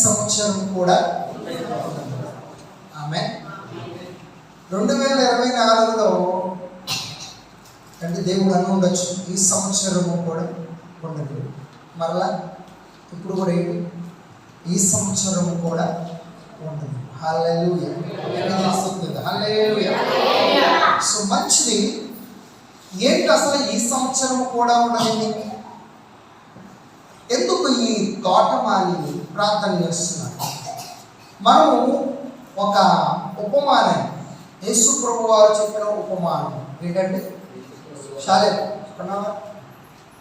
సంవత్సరం కూడా ఆమె. రెండు వేల ఇరవై నాలుగులో అంటే దేవుడు అని ఉండొచ్చు. ఈ సంవత్సరము కూడా ఉండదు. మరలా ఇప్పుడు కూడా ఏంటి ఈ సంవత్సరము కూడా ఉండదు. సో మంచిది. ఏంటి అసలు ఈ సంవత్సరం కూడా ఉండదు? ఎందుకు ఈ తోటమాలి ప్రార్థన చేస్తున్నారు. మనము ఒక ఉపమానం. యేసు ప్రభు వారు చెప్పిన ఉపమానం ఏంటంటే? శాలే చెప్పన్నావా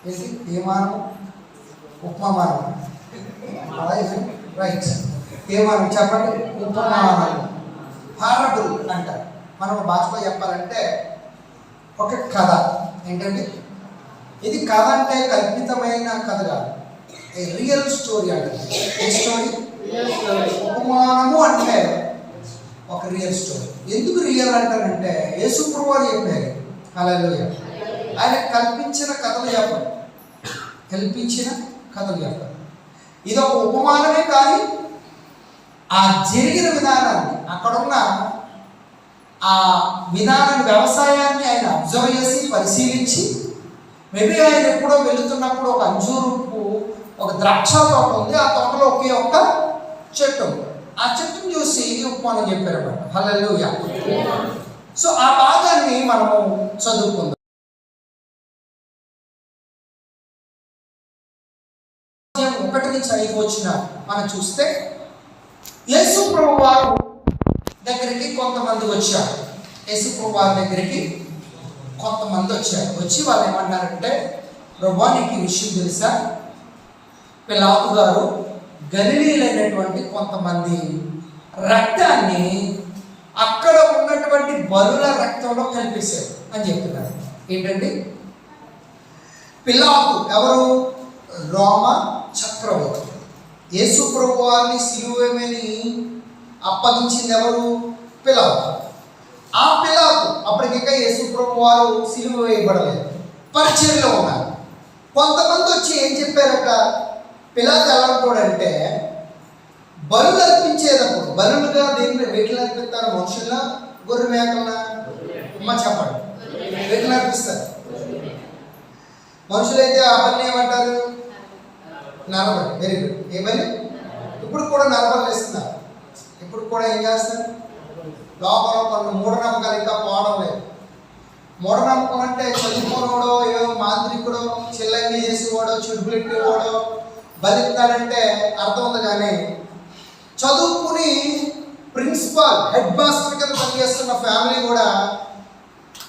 ఏంటి? ఏమానం ఉపమానం రైట్. ఏమానం చెప్పండి. ఉపమానం. పారబుల్ అంటారు. మనం భాషలో చెప్పాలంటే ఒక కథ. ఏంటంటే? ఇది కథ అంటే కల్పితమైన కథ కాదు. ఏ రియల్ స్టోరీ అంటే? ఏ స్టోరీ? ఉపమానము అంటే ఒక రియల్ స్టోరీ. ఎందుకు రియల్ అంటారంటే యేసు వారు చెప్పారు. హల్లెలూయా. ఆయన కల్పించిన కథలు చెప్పారు. కల్పించిన కథలు చెప్పారు. ఇది ఒక ఉపమానమే కానీ ఆ జరిగిన విధానాన్ని అక్కడున్న ఆ విధానాన్ని వ్యవసాయాన్ని ఆయన అబ్జర్వ్ చేసి పరిశీలించి మేబీ ఆయన ఎప్పుడో వెళుతున్నప్పుడు ఒక అంజూరుపు ఒక ద్రాక్ష తోట ఉంది. ఆ తోటలో ఒకే ఒక్క చెట్టు ఆ చెట్టును చూసి ఇది ఉపమానం చెప్పారన్నమాట హల్లెలూయా. సో ఆ భాగాన్ని మనము చదువుకుందాం. ఒకటి నుంచి ఐదు వచ్చిన మనం చూస్తే యేసు ప్రభు వారు దగ్గరికి కొంతమంది వచ్చారు. యేసు ప్రభు వారి దగ్గరికి కొంతమంది వచ్చారు. వచ్చి వాళ్ళు ఏమన్నారంటే ప్రభా నీకు ఈ విషయం తెలుసా? పిలాపు గారు గలిలీలైనటువంటి కొంతమంది రక్తాన్ని అక్కడ ఉన్నటువంటి బలుల రక్తంలో కలిపేశారు అని చెప్తున్నారు. ఏంటండి? పిలాపు ఎవరు? రోమ చక్రవర్తి. యేసు ప్రభు వారిని సిలువేమని అప్పగించింది ఎవరు? పిలాపు ఆ పిలాపు అప్పటికింకా యేసు ప్రభు వారు సిలువ వేయబడలేదు. పరిచయంలో ఉన్నారు. కొంతమంది వచ్చి ఏం చెప్పారట? పిలాత్ ఎలా ఉంటాడంటే బలులు అర్పించేటప్పుడు బరులుగా దేని వీటిని అర్పిస్తారు మనుషుల గొర్రె మేకల ఉమ్మ చెప్పండి. వీటిని అర్పిస్తారు మనుషులైతే ఆ పని ఏమంటారు నరబలి వెరీ గుడ్ ఏమని ఇప్పుడు కూడా నరబలి ఇస్తున్నారు ఇప్పుడు కూడా ఏం చేస్తారు? లోపల కొన్ని మూఢనమ్మకాలు ఇంకా పోవడం లేదు. మూఢనమ్మకం అంటే చదువుకోనోడో ఏదో మాంత్రికుడో చిల్లంగి చేసేవాడో చుడుపులెట్టేవాడో బలిస్తాడంటే అర్థం ఉంది కానీ చదువుకుని ప్రిన్సిపాల్ హెడ్ మాస్టర్ కింద పనిచేస్తున్న ఫ్యామిలీ కూడా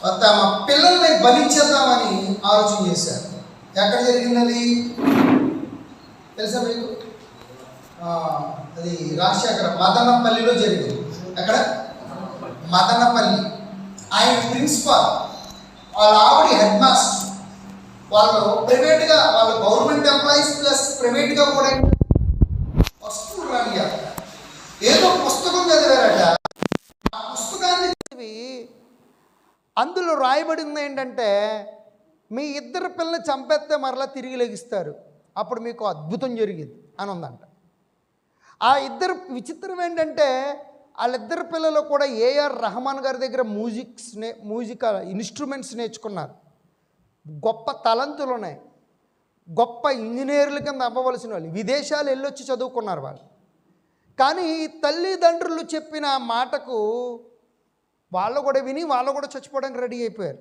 తమ పిల్లల్ని బలించేద్దామని ఆలోచన చేశారు. ఎక్కడ జరిగింది తెలుసా మీకు? అది రాజశేఖర మదనపల్లిలో జరిగింది. ఎక్కడ? మదనపల్లి. ఆయన ప్రిన్సిపాల్. వాళ్ళ ఆవిడ హెడ్ మాస్టర్. వాళ్ళు ప్రైవేట్గా వాళ్ళు గవర్నమెంట్ ఎంప్లాయీస్ ప్లస్ ప్రైవేట్గా కూడా వస్తువులు రానియారు ఏదో పుస్తకం చదివారట. ఆ పుస్తకాన్ని చదివి అందులో రాయబడింది ఏంటంటే మీ ఇద్దరు పిల్లల్ని చంపేస్తే మరలా తిరిగి లెగిస్తారు. అప్పుడు మీకు అద్భుతం జరిగింది అని ఉందంట. ఆ ఇద్దరు విచిత్రం ఏంటంటే వాళ్ళిద్దరు పిల్లలు కూడా ఏఆర్ రెహమాన్ గారి దగ్గర మ్యూజిక్స్ నే మ్యూజిక్ ఇన్స్ట్రుమెంట్స్ నేర్చుకున్నారు. గొప్ప తలంతులు ఉన్నాయి. గొప్ప ఇంజనీర్ల కింద అవ్వవలసిన వాళ్ళు విదేశాలు వెళ్ళొచ్చి చదువుకున్నారు వాళ్ళు. కానీ తల్లిదండ్రులు చెప్పిన మాటకు వాళ్ళు కూడా విని వాళ్ళు కూడా చచ్చిపోవడానికి రెడీ అయిపోయారు.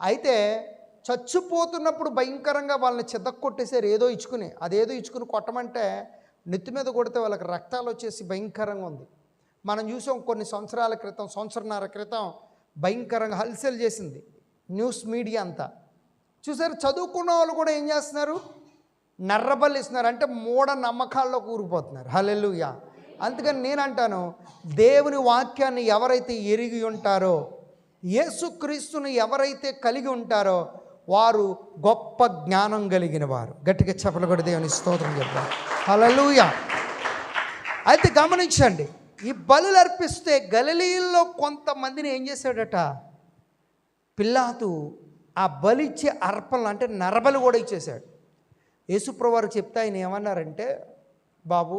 అయితే చచ్చిపోతున్నప్పుడు భయంకరంగా వాళ్ళని చితక్కొట్టేసారు ఏదో ఇచ్చుకుని అదేదో ఇచ్చుకుని కొట్టమంటే నెత్తి మీద కొడితే వాళ్ళకి రక్తాలు వచ్చేసి భయంకరంగా ఉంది. మనం చూసాం కొన్ని సంవత్సరాల క్రితం సంవత్సరన్నర క్రితం భయంకరంగా హల్చల్ చేసింది న్యూస్ మీడియా అంతా. చూసారు చదువుకున్న వాళ్ళు కూడా ఏం చేస్తున్నారు? నర్రబల్లి ఇస్తున్నారు అంటే మూఢ నమ్మకాల్లో కూరుకుపోతున్నారు హల్లెలూయా. అందుకని నేను అంటాను దేవుని వాక్యాన్ని ఎవరైతే ఎరిగి ఉంటారో యేసుక్రీస్తుని ఎవరైతే కలిగి ఉంటారో వారు గొప్ప జ్ఞానం కలిగిన వారు. గట్టిగా చెప్పలు కూడా దేవుని స్తోత్రం చెప్పారు హల్లెలూయా. అయితే గమనించండి ఈ బలులు అర్పిస్తే గలలీల్లో కొంతమందిని ఏం చేశాడట? పిల్లాతు ఆ బలిచ్చే అర్పణలు అంటే నరబలి కూడా ఇచ్చేశాడు. యేసుప్రవారు చెప్తే ఆయన ఏమన్నారంటే బాబు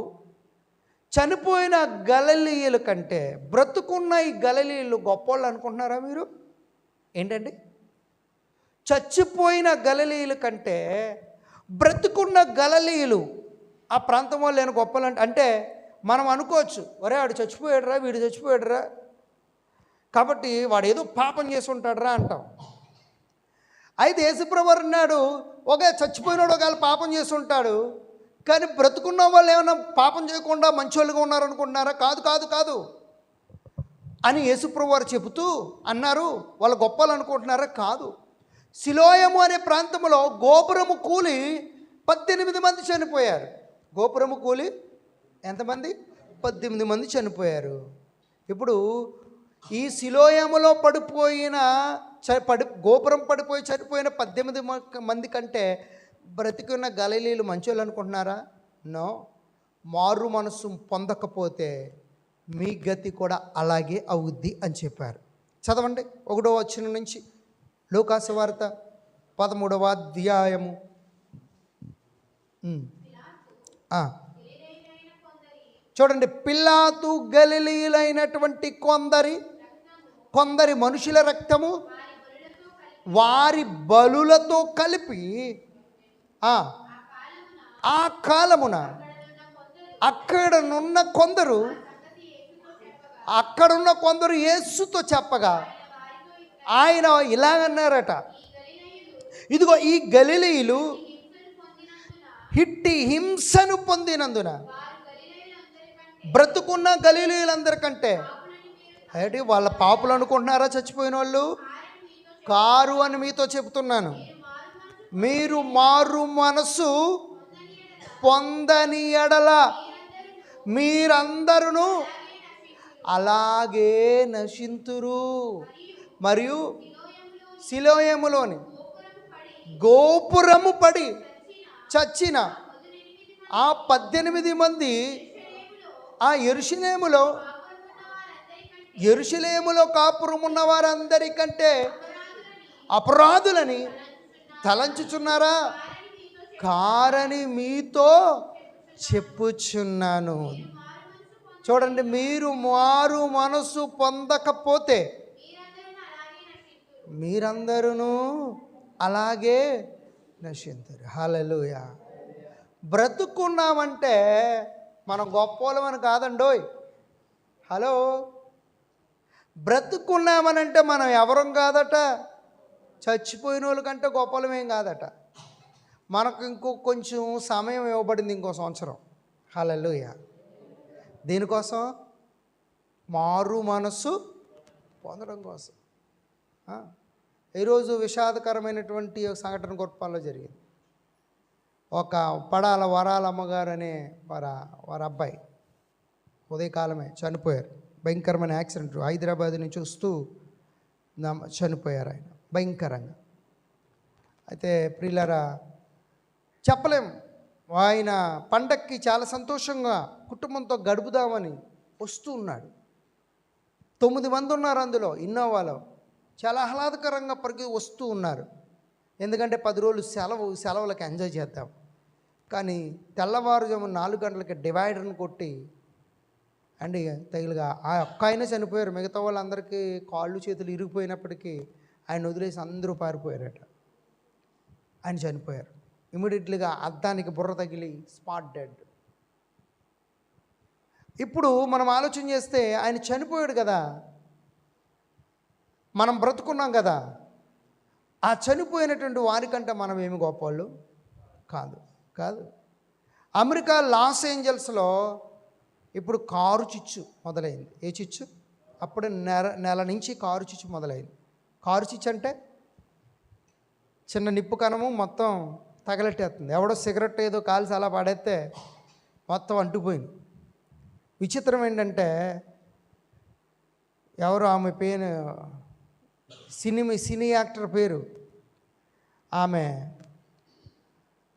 చనిపోయిన గలలీయుల కంటే బ్రతుకున్న ఈ గలలీయులు గొప్పవాళ్ళు అనుకుంటున్నారా మీరు? ఏంటండి? చచ్చిపోయిన గలలీయుల కంటే బ్రతుకున్న గలలీయులు ఆ ప్రాంతం వాళ్ళు నేను గొప్పలు అంటే అంటే మనం అనుకోవచ్చు ఒరే వాడు చచ్చిపోయాడురా వీడు చచ్చిపోయాడురా. కాబట్టి వాడు ఏదో పాపం చేసి ఉంటాడురా అంటాం. అయితే యేసుప్రభు అన్నాడు ఒక చచ్చిపోయినాడు ఒకవేళ పాపం చేస్తుంటాడు కానీ బ్రతుకున్న వాళ్ళు ఏమైనా పాపం చేయకుండా మంచోళ్ళుగా ఉన్నారనుకుంటున్నారా? కాదు కాదు కాదు. అని యేసుప్రభు వారు చెబుతూ అన్నారు వాళ్ళ గొప్పలు అనుకుంటున్నారా? కాదు. శిలోయము అనే ప్రాంతంలో గోపురము కూలి పద్దెనిమిది మంది చనిపోయారు. గోపురము కూలి ఎంతమంది? పద్దెనిమిది మంది చనిపోయారు. ఇప్పుడు ఈ శిలోయములో పడిపోయిన పడి గోపురం పడిపోయి చనిపోయిన పద్దెనిమిది మంది కంటే బ్రతికున్న గలలీలు మంచోళ్ళు అనుకుంటున్నారా? నో. మారు మనసు పొందకపోతే మీ గతి కూడా అలాగే అవుద్ది అని చెప్పారు. చదవండి ఒకటో వచ్చిన నుంచి. లోకాసు వార్త పదమూడవ అధ్యాయము. చూడండి పిల్లాతు గలిలీలైనటువంటి కొందరి కొందరి మనుషుల రక్తము వారి బలులతో కలిపి ఆ, కాలమున అక్కడనున్న కొందరు అక్కడున్న కొందరు యేసుతో చెప్పగా ఆయన ఇలాగన్నారట ఇదిగో ఈ గలిలీలు హిట్టి హింసను పొందినందున బ్రతుకున్న గలీలీలందరికంటే ఏంటి వాళ్ళ పాపులు అనుకుంటున్నారా చచ్చిపోయిన వాళ్ళు? కారు అని మీతో చెప్తున్నాను. మీరు మారు మనసు పొందని ఎడల మీరందరూ అలాగే నశింతురు. మరియు శిలోయములోని గోపురము పడి చచ్చిన ఆ పద్దెనిమిది మంది ఆ ఎరుషులేములో ఎరుషులేములో కాపురం ఉన్న వారందరికంటే అపరాధులని తలంచుచున్నారా? కారని మీతో చెప్పుచున్నాను. చూడండి మీరు మారు మనసు పొందకపోతే మీరందరూ అలాగే నశింతారు. హల్లెలూయా. బ్రతుకున్నామంటే మనం గొప్పవాళ్ళమని కాదండోయ్. హలో? బ్రతుకున్నామనంటే మనం ఎవరం కాదట? చచ్చిపోయిన వాళ్ళకంటే గొప్పలమేం కాదట. మనకు ఇంకో కొంచెం సమయం ఇవ్వబడింది ఇంకో సంవత్సరం. హలలుయ దీనికోసం మారు మనస్సు పొందడం కోసం. ఈరోజు విషాదకరమైనటువంటి సంఘటన గొప్పలో జరిగింది. ఒక పడాల వరాల అమ్మగారు అనే వారి వారి అబ్బాయి ఉదయకాలమే చనిపోయారు. భయంకరమైన యాక్సిడెంట్. హైదరాబాద్ నుంచి వస్తూ నమ్మ- చనిపోయారు ఆయన. భయంకరంగా. అయితే ప్రియులరా చెప్పలేం. ఆయన పండక్కి చాలా సంతోషంగా కుటుంబంతో గడుపుదామని వస్తూ ఉన్నాడు. తొమ్మిది మంది ఉన్నారు అందులో ఇన్నోవాలో. చాలా ఆహ్లాదకరంగా పరిగి వస్తూ ఉన్నారు. ఎందుకంటే పది రోజులు సెలవు సెలవులకు ఎంజాయ్ చేద్దాం. కానీ తెల్లవారుజాము నాలుగు గంటలకి డివైడర్ని కొట్టి అండ్ తగిలిగా ఆ ఒక్క ఆయన చనిపోయారు. మిగతా వాళ్ళందరికీ కాళ్ళు చేతులు ఇరిగిపోయినప్పటికీ ఆయన వదిలేసి అందరూ పారిపోయారట. ఆయన చనిపోయారు. ఇమీడియట్లీగా అద్దానికి బుర్ర తగిలి స్పాట్ డెడ్. ఇప్పుడు మనం ఆలోచన చేస్తే ఆయన చనిపోయాడు కదా. మనం బ్రతుకున్నాం కదా. ఆ చనిపోయినటువంటి వారికంటే మనం ఏమి గొప్పవాళ్ళు? కాదు. కాదు. అమెరికా లాస్ ఏంజల్స్లో ఇప్పుడు కారు చిచ్చు మొదలైంది. ఏ చిచ్చు? అప్పుడు నెల నెల నుంచి కారు చిచ్చు మొదలైంది. కారు చిచ్చు అంటే చిన్న నిప్పు కణము మొత్తం తగలెట్టేస్తుంది. ఎవడో సిగరెట్ ఏదో కాల్సి అలా పడేస్తే మొత్తం అంటుపోయింది విచిత్రం ఏంటంటే ఎవరు ఆమె పేరు సినిమా సినీ యాక్టర్ పేరు ఆమె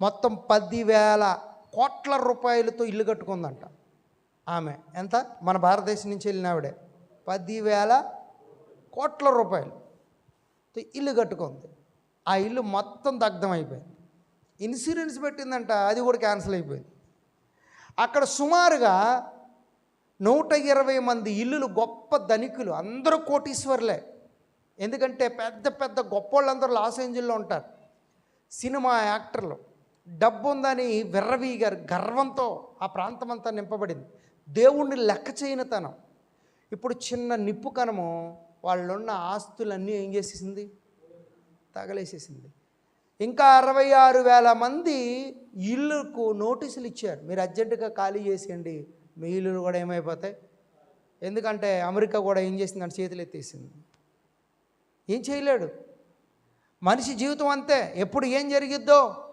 మొత్తం పదివేల కోట్ల రూపాయలతో ఇల్లు కట్టుకుందంట ఆమె. ఎంత? మన భారతదేశం నుంచి వెళ్ళిన ఆవిడే. పదివేల కోట్ల రూపాయలు. ఇల్లు కట్టుకుంది. ఆ ఇల్లు మొత్తం దగ్ధం అయిపోయింది. ఇన్సూరెన్స్ పెట్టిందంట అది కూడా క్యాన్సిల్ అయిపోయింది. అక్కడ సుమారుగా నూట ఇరవై మంది ఇల్లులు గొప్ప ధనికులు అందరూ కోటీశ్వర్లే. ఎందుకంటే పెద్ద పెద్ద గొప్ప వాళ్ళందరూ లాస్ ఏంజిల్లో ఉంటారు. సినిమా యాక్టర్లు. డబ్బు ఉందని విర్రవీగారు గర్వంతో ఆ ప్రాంతం అంతా నింపబడింది. దేవుణ్ణి లెక్క చేయని తనం. ఇప్పుడు చిన్న నిప్పు కనము వాళ్ళున్న ఆస్తులన్నీ ఏం చేసేసింది? తగలేసేసింది. ఇంకా అరవై ఆరు వేల మంది ఇల్లుకు నోటీసులు ఇచ్చారు. మీరు అర్జెంటుగా ఖాళీ చేసేయండి. మీ ఇల్లు కూడా ఏమైపోతాయి? ఎందుకంటే అమెరికా కూడా ఏం చేసిందంటే చేతులు ఎత్తేసింది. ఏం చేయలేడు. మనిషి జీవితం అంతే. ఎప్పుడు ఏం జరిగిద్దో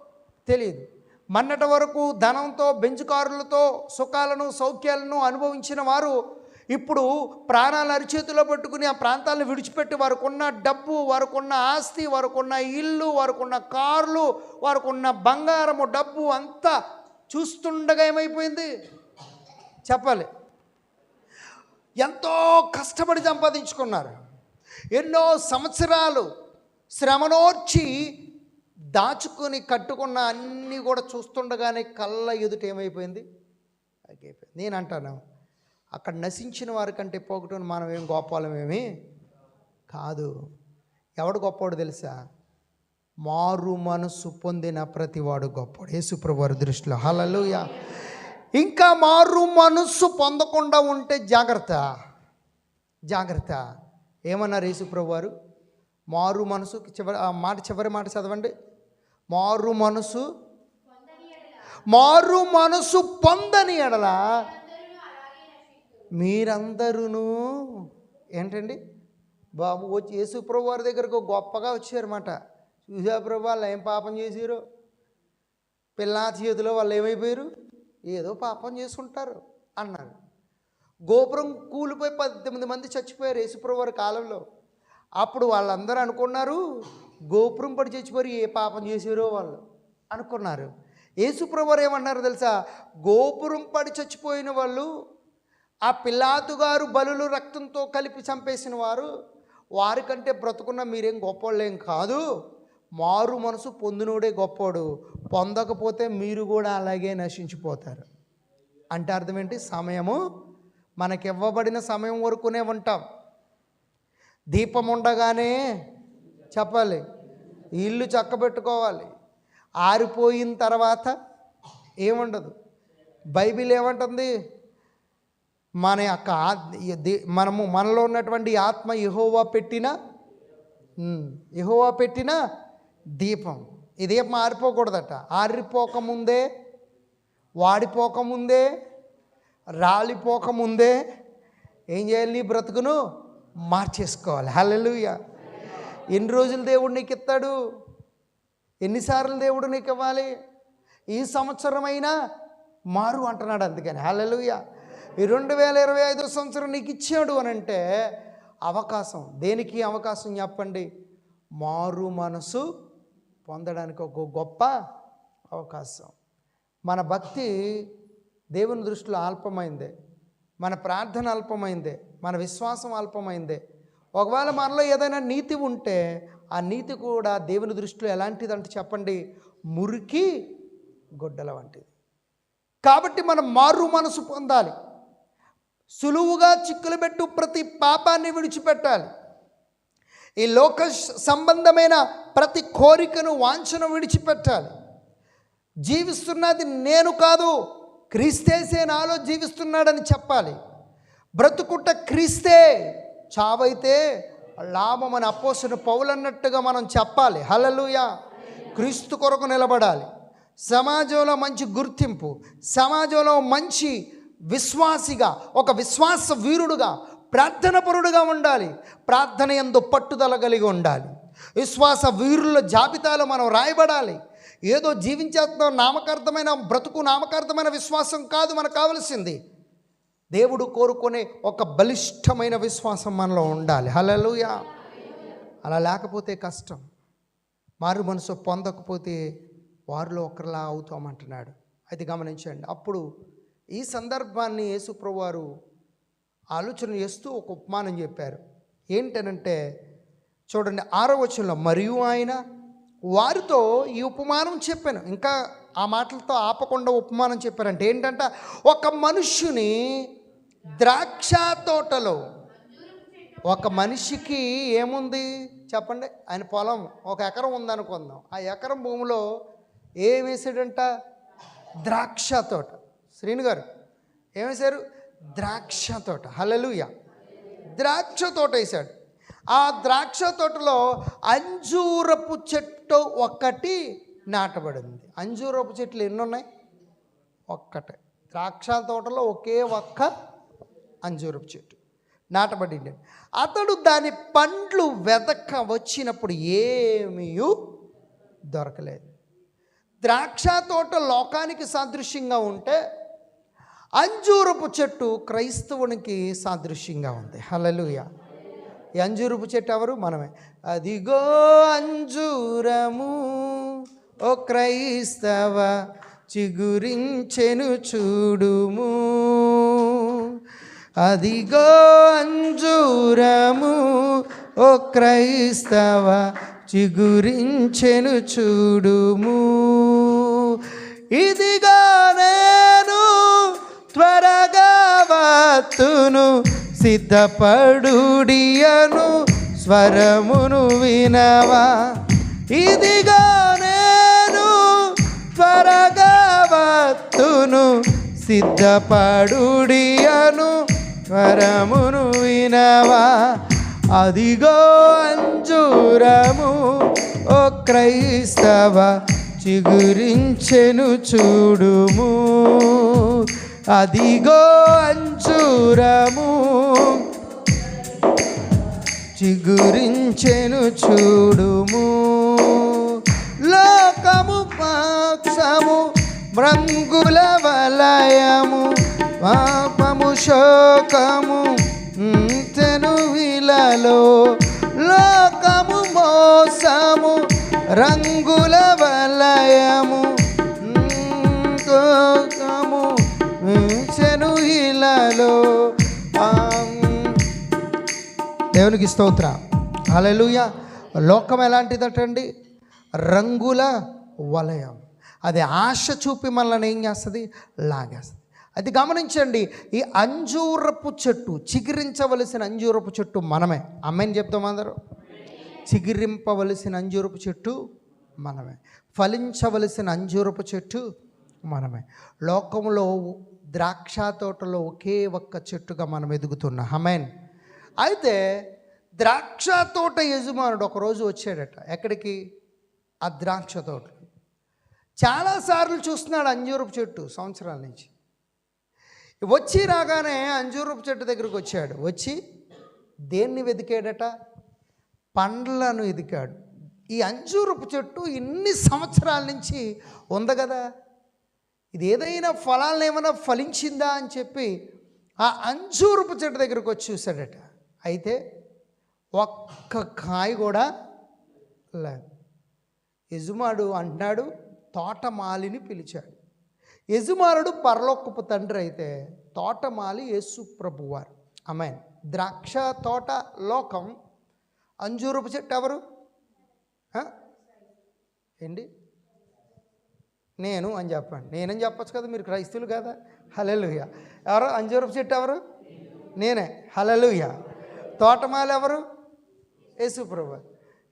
తెలియదు. మన్నటి వరకు ధనంతో బెంచ్ కారులతో సుఖాలను సౌఖ్యాలను అనుభవించిన వారు ఇప్పుడు ప్రాణాలు అరిచేతిలో పట్టుకుని ఆ ప్రాంతాలను విడిచిపెట్టి వారికి ఉన్న డబ్బు వారికున్న ఆస్తి వారికున్న ఇల్లు వారికున్న కార్లు వారికున్న బంగారము డబ్బు అంతా చూస్తుండగా ఏమైపోయింది? చెప్పాలి. ఎంతో కష్టపడి సంపాదించుకున్నారు. ఎన్నో సంవత్సరాలు శ్రమనోర్చి దాచుకొని కట్టుకున్న అన్నీ కూడా చూస్తుండగానే కళ్ళ ఎదుట ఏమైపోయింది? అయిపోయింది నేను అంటాను అక్కడ నశించిన వారి కంటే పోగొట్టుకుని మనం ఏం గొప్పలమేమి కాదు. ఎవడు గొప్పవాడు తెలుసా? మారు మనసు పొందిన ప్రతివాడు గొప్పవాడు. యేసుప్రభువారి దృష్టిలో. హలలుయ ఇంకా మారు మనస్సు పొందకుండా ఉంటే జాగ్రత్త. జాగ్రత్త. ఏమన్నారు యేసుప్రభువారు మారు మనసు చివరి ఆ మాట చివరి మాట చదవండి. మారు మనసు మారు మనసు పొందని ఎడల మీరందరూ ఏంటండి? బాబు వచ్చి యేసు ప్రభు వారి దగ్గరకు గొప్పగా వచ్చారన్నమాట. చూసా ప్రభు వాళ్ళు ఏం పాపం చేశారు? పిల్లా చేతిలో వాళ్ళు ఏమైపోయారు? ఏదో పాపం చేసుకుంటారు అన్నారు. గోపురం కూలిపోయి పద్దెనిమిది మంది చచ్చిపోయారు యేసుప్రభు వారి కాలంలో. అప్పుడు వాళ్ళందరూ అనుకున్నారు గోపురం పడి చచ్చిపోయారు ఏ పాపం చేసారో వాళ్ళు అనుకున్నారు. యేసుప్రభు వారు ఏమన్నారు తెలుసా? గోపురం పడి చచ్చిపోయిన వాళ్ళు ఆ పిల్లాతు గారు బలులు రక్తంతో కలిపి చంపేసిన వారు వారికంటే బ్రతుకున్న మీరేం గొప్పోళ్ళేం కాదు. మారు మనసు పొందినోడే గొప్పోడు. పొందకపోతే మీరు కూడా అలాగే నశించిపోతారు. అంటే అర్థం ఏంటి? సమయము. మనకి ఇవ్వబడిన సమయం వరకునే ఉంటాం. దీపం ఉండగానే చెప్పాలి. ఇల్లు చక్కబెట్టుకోవాలి. ఆరిపోయిన తర్వాత ఏముండదు? బైబిల్ ఏమంటుంది? మన యొక్క మనము మనలో ఉన్నటువంటి ఆత్మ యహోవా పెట్టిన ఉమ్, పెట్టిన దీపం. ఈ దీపం ఆరిపోకూడదట. ఆరిపోకముందే వాడిపోకముందే రాలిపోకముందే ఏం చేయాలి నీ బ్రతుకును? మార్చేసుకోవాలి. హల్లెలూయ. ఎన్ని రోజులు దేవుడు నీకు ఇస్తాడు? ఎన్నిసార్లు దేవుడు నీకు ఇవ్వాలి? ఈ సంవత్సరమైనా మారు అంటున్నాడు అందుకని. హల్లెలూయ. ఈ రెండు వేల ఇరవై ఐదో సంవత్సరం నీకు ఇచ్చాడు అని అంటే అవకాశం. దేనికి అవకాశం చెప్పండి? మారు మనసు పొందడానికి ఒక గొప్ప అవకాశం. మన భక్తి దేవుని దృష్టిలో అల్పమైందే. మన ప్రార్థన అల్పమైందే. మన విశ్వాసం అల్పమైందే. ఒకవేళ మనలో ఏదైనా నీతి ఉంటే ఆ నీతి కూడా దేవుని దృష్టిలో ఎలాంటిదంటే చెప్పండి? మురికి గొడ్డల వంటిది. కాబట్టి మనం మారు మనసు పొందాలి. సులువుగా చిక్కులు పెట్టు ప్రతి పాపాన్ని విడిచిపెట్టాలి. ఈ లోక సంబంధమైన ప్రతి కోరికను వాంఛను విడిచిపెట్టాలి. జీవిస్తున్నది నేను కాదు క్రీస్తేసే నాలో జీవిస్తున్నాడని చెప్పాలి. బ్రతుకుట క్రీస్తే చావైతే లాభం అని అపోసిన పౌలన్నట్టుగా మనం చెప్పాలి. హలలుయా క్రీస్తు కొరకు నిలబడాలి. సమాజంలో మంచి గుర్తింపు సమాజంలో మంచి విశ్వాసిగా ఒక విశ్వాస వీరుడుగా ప్రార్థన పరుడుగా ఉండాలి. ప్రార్థన ఎందు పట్టుదల కలిగి ఉండాలి. విశ్వాస వీరుల జాబితాలో మనం రాయబడాలి. ఏదో జీవించేస్తున్నాం నామకార్థమైన బ్రతుకు నామకార్థమైన విశ్వాసం కాదు మనకు కావలసింది. దేవుడు కోరుకునే ఒక బలిష్టమైన విశ్వాసం మనలో ఉండాలి. హలలుయా అలా లేకపోతే కష్టం. మారు మనసు పొందకపోతే వారిలో ఒకరిలా అవుతామంటున్నాడు. అది గమనించండి. అప్పుడు ఈ సందర్భాన్ని యేసుప్రవారు ఆలోచన చేస్తూ ఒక ఉపమానం చెప్పారు. ఏంటనంటే చూడండి ఆరో వచనంలో మరియు ఆయన వారితో ఈ ఉపమానం చెప్పాను. ఇంకా ఆ మాటలతో ఆపకుండా ఉపమానం చెప్పారంటే ఏంటంటే ఒక మనుష్యుని ద్రాక్ష తోటలో ఒక మనిషికి ఏముంది? చెప్పండి. ఆయన పొలం ఒక ఎకరం ఉందనుకుందాం. ఆ ఎకరం భూమిలో ఏం వేసాడంట? ద్రాక్ష తోట. శ్రీను గారు. ఏమేశారు ద్రాక్ష తోట. హలలుయ ద్రాక్ష తోట వేశాడు. ఆ ద్రాక్ష తోటలో అంజూరపు చెట్టు ఒక్కటి నాటబడింది. అంజూరపు చెట్లు ఎన్ని ఉన్నాయి ఒక్కటే. ద్రాక్ష తోటలో ఒకే ఒక్క అంజూరపు చెట్టు నాటబడింది. అతడు దాని పండ్లు వెతక వచ్చినప్పుడు ఏమీ దొరకలేదు. ద్రాక్ష తోట లోకానికి సాదృశ్యంగా ఉంటే అంజూరపు చెట్టు క్రైస్తవునికి సాదృశ్యంగా ఉంది. హలలుయ ఈ అంజూరపు చెట్టు ఎవరు? మనమే. అదిగో అంజూరము ఓ క్రైస్తవ చిగురించెను చూడుము. అదిగో అంజూరము ఓ క్రైస్తవ చిగురించెను చూడుము. ఇదిగా త్వరగా వత్తును సిద్ధపడుడియను స్వరమును వినవా. ఇదిగా నేను త్వరగా వత్తును సిద్ధపడుడియను స్వరమును వినవా. అదిగో అంజూరము ఓ క్రైస్తవ చిగురించెను చూడుము. అదిగో అంచురము చిగురించెను చూడుము. లోకము పాక్షము రంగుల వలయము పాపము శోకము తెను విలలో. లోకము మోసము రంగుల వలయము ఇలలో దేవునికి స్తోత్ర. హల్లెలూయ. లోకం ఎలాంటిదటండి? రంగుల వలయం. అది ఆశ చూపి మనల్ని ఏం చేస్తుంది? లాగేస్తుంది. అది గమనించండి. ఈ అంజూరపు చెట్టు చిగిరించవలసిన అంజూరపు చెట్టు మనమే. అమ్మని చెప్తాం అందరూ? చిగిరింపవలసిన అంజూరపు చెట్టు మనమే. ఫలించవలసిన అంజూరపు చెట్టు మనమే. లోకంలో ద్రాక్ష తోటలో ఒకే ఒక్క చెట్టుగా మనం ఎదుగుతున్నాం. హమైన్ అయితే ద్రాక్ష తోట యజమానుడు ఒకరోజు వచ్చాడట. ఎక్కడికి? ఆ ద్రాక్ష తోట చాలాసార్లు చూస్తున్నాడు అంజూరపు చెట్టు సంవత్సరాల నుంచి. వచ్చి రాగానే అంజూరపు చెట్టు దగ్గరకు వచ్చాడు. వచ్చి దేన్ని వెతికాడట? పండ్లను ఎదికాడు ఈ అంజూరపు చెట్టు ఇన్ని సంవత్సరాల నుంచి ఉంది కదా? ఇది ఏదైనా ఫలాలను ఏమైనా ఫలించిందా అని చెప్పి ఆ అంజూరపు చెట్టు దగ్గరకు వచ్చి చూశాడట. అయితే ఒక్క కాయ కూడా లేదు. యజమాడు అంటున్నాడు తోటమాలిని పిలిచాడు. యజమానుడు పరలోకపు తండ్రి అయితే తోటమాలి యేసు ప్రభువారు. అమైన్ ద్రాక్ష తోట లోకం అంజూరపు చెట్టు ఎవరు? ఏంటి? నేను అని చెప్పండి. నేనని చెప్పొచ్చు కదా? మీరు క్రైస్తువులు కదా? హలలుయ ఎవరు? అంజూరపు చెట్టు ఎవరు? నేనే. హలలుయ తోటమాలు ఎవరు? యేసుప్రభు.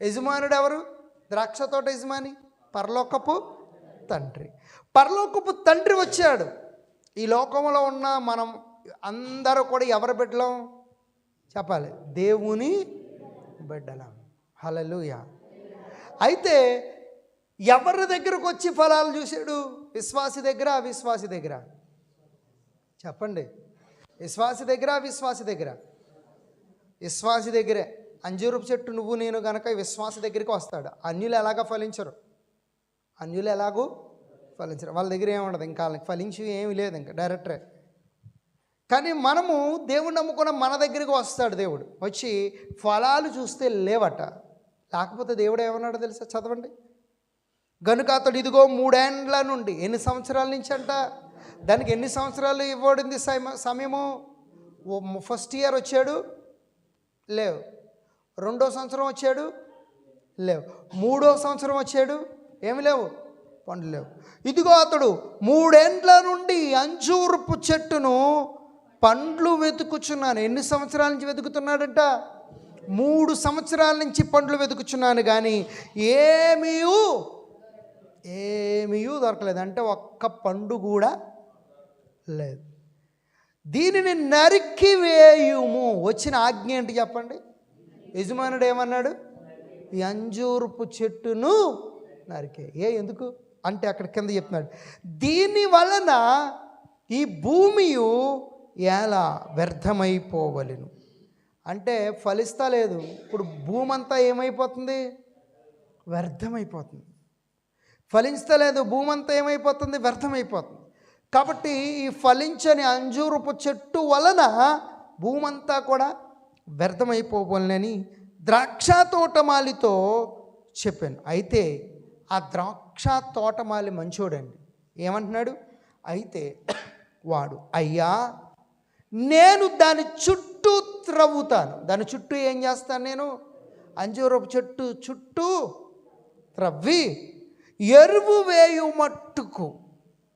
యజమానుడు ఎవరు? ద్రాక్ష తోట యజమాని. పరలోకపు తండ్రి. పరలోకపు తండ్రి వచ్చాడు. ఈ లోకంలో ఉన్న మనం అందరూ కూడా ఎవరు బిడ్డలం? చెప్పాలి. దేవుని బిడ్డలం. హలలుయ అయితే ఎవరి దగ్గరకు వచ్చి ఫలాలు చూశాడు? విశ్వాసి దగ్గర అవిశ్వాసి దగ్గర? చెప్పండి. విశ్వాసి దగ్గర అవిశ్వాసి దగ్గర? విశ్వాసి దగ్గరే. అంజూరపు చెట్టు నువ్వు నేను గనక విశ్వాస దగ్గరికి వస్తాడు. అన్యులు ఎలాగ ఫలించరు? అన్యులు ఎలాగూ ఫలించరు. వాళ్ళ దగ్గర ఏముండదు ఇంకా వాళ్ళకి ఫలించి ఏమి లేదు ఇంకా. డైరెక్టరే. కానీ మనము దేవుడు నమ్ముకున్న మన దగ్గరికి వస్తాడు దేవుడు. వచ్చి ఫలాలు చూస్తే లేవట. లేకపోతే దేవుడు ఏమన్నాడో తెలుసా? చదవండి. గనుక అతడు ఇదిగో మూడేండ్ల నుండి ఎన్ని సంవత్సరాల నుంచి అంట దానికి ఎన్ని సంవత్సరాలు ఇవ్వబడింది సమ- సమయము? ఓ ఫస్ట్ ఇయర్ వచ్చాడు లేవు. రెండో సంవత్సరం వచ్చాడు లేవు. మూడో సంవత్సరం వచ్చాడు ఏమి లేవు? పండ్లు లేవు. ఇదిగో అతడు మూడేండ్ల నుండి అంజూరపు చెట్టును పండ్లు వెతుకుచున్నాను. ఎన్ని సంవత్సరాల నుంచి వెతుకుతున్నాడంట? మూడు సంవత్సరాల నుంచి పండ్లు వెతుకుచున్నాను కానీ ఏమీ ఏమీ దొరకలేదు. అంటే ఒక్క పండు కూడా లేదు. దీనిని నరికివేయుము వచ్చిన ఆజ్ఞ ఏంటి చెప్పండి? యజమానుడు ఏమన్నాడు? ఈ అంజూరుపు చెట్టును నరికే. ఏ ఎందుకు? అంటే అక్కడ కింద చెప్తున్నాడు. దీని వలన ఈ భూమియు ఎలా వ్యర్థమైపోవలను? అంటే ఫలిస్తా లేదు. ఇప్పుడు భూమంతా ఏమైపోతుంది? వ్యర్థమైపోతుంది. ఫలించలేదు భూమంతా ఏమైపోతుంది? వ్యర్థమైపోతుంది. కాబట్టి ఈ ఫలించని అంజూరపు చెట్టు వలన భూమంతా కూడా వ్యర్థమైపోవాలని ద్రాక్ష తోటమాలితో చెప్పాను. అయితే ఆ ద్రాక్ష తోటమాలి మంచోడండి. ఏమంటున్నాడు? అయితే వాడు అయ్యా నేను దాని చుట్టూ త్రవ్వుతాను. దాని చుట్టూ ఏం చేస్తాను నేను? అంజూరపు చెట్టు చుట్టూ త్రవ్వి ఎరువు వేయు మట్టుకు.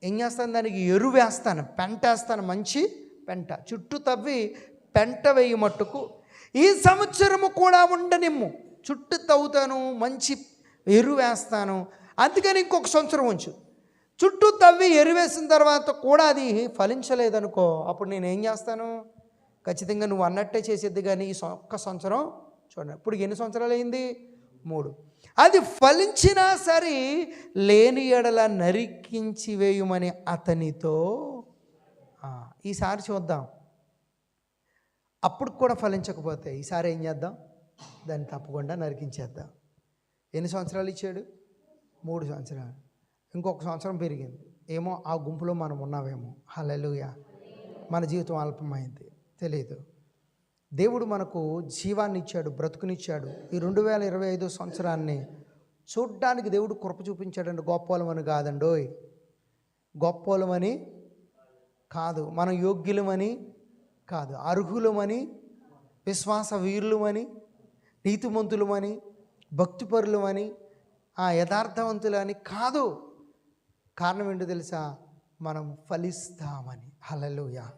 ఏం చేస్తాను దానికి? ఎరువు వేస్తాను. పెంట వేస్తాను. మంచి పెంట. చుట్టూ తవ్వి పెంట వేయి మట్టుకు. ఈ సంవత్సరము కూడా ఉండనిమ్ము. చుట్టూ తవ్వుతాను. మంచి ఎరువు వేస్తాను. అందుకని ఇంకొక సంవత్సరం ఉంచు. చుట్టూ తవ్వి ఎరువేసిన తర్వాత కూడా అది ఫలించలేదనుకో అప్పుడు నేను ఏం చేస్తాను? ఖచ్చితంగా నువ్వు అన్నట్టే చేసేది కానీ ఈ ఒక్క సంవత్సరం చూడండి. ఇప్పుడు ఎన్ని సంవత్సరాలు అయింది మూడు. అది ఫలించినా సరే లేని ఎడల నరికించి వేయుమని అతనితో ఈసారి చూద్దాం. అప్పుడు కూడా ఫలించకపోతే ఈసారి ఏం చేద్దాం? దాన్ని తప్పకుండా నరికించేద్దాం. ఎన్ని సంవత్సరాలు ఇచ్చాడు? మూడు సంవత్సరాలు. ఇంకొక సంవత్సరం పెరిగింది. ఏమో ఆ గుంపులో మనం ఉన్నామేమో. హల్లెలూయా. మన జీవితం అల్పమైంది. తెలియదు దేవుడు మనకు జీవాన్ని ఇచ్చాడు బ్రతుకునిచ్చాడు. ఈ రెండు వేల ఇరవై ఐదో సంవత్సరాన్ని చూడ్డానికి దేవుడు కృప చూపించాడండి. గొప్పలమని కాదండోయ్. గొప్పలమని కాదు. మనం యోగ్యులమని కాదు. అర్హులమని విశ్వాస వీరులమని నీతిమంతులమని భక్తిపరులమని ఆ యథార్థవంతులని కాదు. కారణం ఏంటో తెలుసా? మనం ఫలిస్తామని. హల్లెలూయా.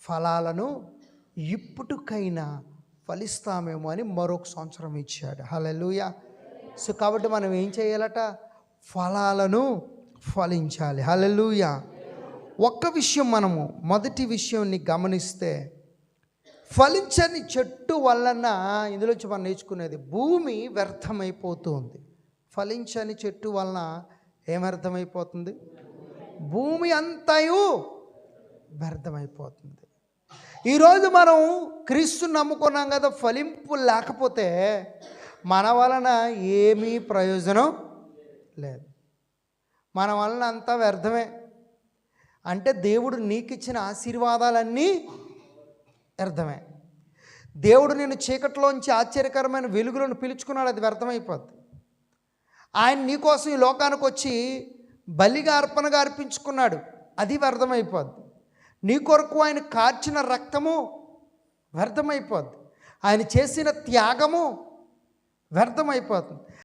ఫలాలను ఇప్పటికైనా ఫలిస్తామేమో అని మరొక సంవత్సరం ఇచ్చాడు. హలలుయ సో కాబట్టి మనం ఏం చేయాలట? ఫలాలను ఫలించాలి. హలలుయ ఒక్క విషయం మనము మొదటి విషయాన్ని గమనిస్తే ఫలించని చెట్టు వలన ఇందులోంచి మనం నేర్చుకునేది భూమి వ్యర్థమైపోతుంది. ఫలించని చెట్టు వలన ఏమర్థమైపోతుంది భూమి అంతయు వ్యర్థమైపోతుంది. ఈరోజు మనం క్రీస్తు నమ్ముకున్నాం కదా ఫలింపు లేకపోతే మన వలన ఏమీ ప్రయోజనం లేదు. మన వలన అంతా వ్యర్థమే. అంటే దేవుడు నీకు ఇచ్చిన ఆశీర్వాదాలన్నీ వ్యర్థమే. దేవుడు నేను చీకట్లోంచి ఆశ్చర్యకరమైన వెలుగులను పిలుచుకున్నాడు అది వ్యర్థమైపోద్ది. ఆయన నీకోసం ఈ లోకానికి వచ్చి బలిగా అర్పణగా అర్పించుకున్నాడు అది వ్యర్థమైపోద్ది. నీ కొరకు ఆయన కార్చిన రక్తము వ్యర్థమైపోద్ది. ఆయన చేసిన త్యాగము వ్యర్థమైపోతుంది.